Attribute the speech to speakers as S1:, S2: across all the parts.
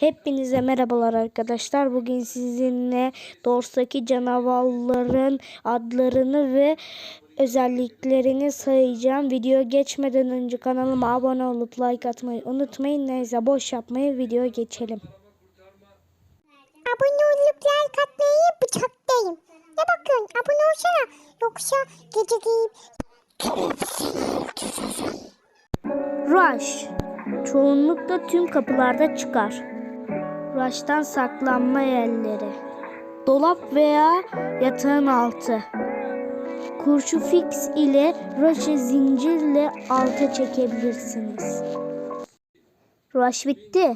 S1: Hepinize merhabalar arkadaşlar. Bugün sizinle Dors'taki canavarların adlarını ve özelliklerini sayacağım. Video geçmeden önce kanalıma abone olup like atmayı unutmayın. Neyse boş yapmayı video geçelim.
S2: Abone olup like atmayı bıçaktayım. Ne bakıyorsun? Abone olsana. Yoksa gece giyip
S1: Rush. Çoğunlukla tüm kapılarda çıkar. Rush'tan saklanma yerleri. Dolap veya yatağın altı. Kurşu fix ile Rush'ı zincirle alta çekebilirsiniz. Rush bitti.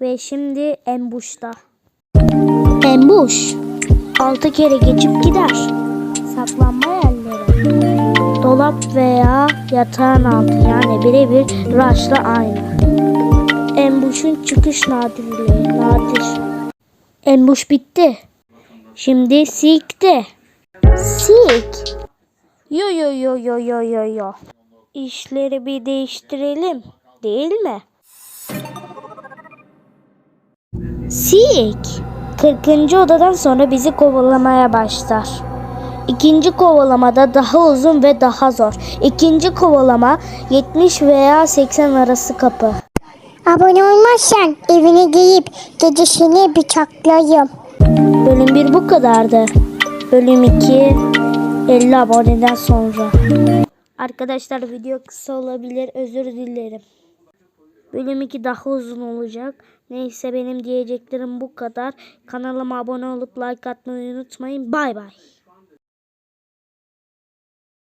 S1: Ve şimdi Ambush'ta. Ambush. Altı kere geçip gider. Saklanma yerleri. Dolap veya yatağın altı yani birebir Rush'la aynı. Ambush'un çıkış nadirliği. Nadir. Ambush bitti. Şimdi Seek'te. Seek. Yo yo yo yo yo yo yo. İşleri bir değiştirelim. Değil mi? Seek. 40. odadan sonra bizi kovalamaya başlar. İkinci kovalamada daha uzun ve daha zor. İkinci kovalama 70 veya 80 arası kapı.
S2: Abone olmazsan evine giyip gecesini bıçaklayayım.
S1: Bölüm 1 bu kadardı. Bölüm 2 50 aboneden sonra. Arkadaşlar video kısa olabilir özür dilerim. Bölüm 2 daha uzun olacak. Neyse benim diyeceklerim bu kadar. Kanalıma abone olup like atmayı unutmayın. Bay bay.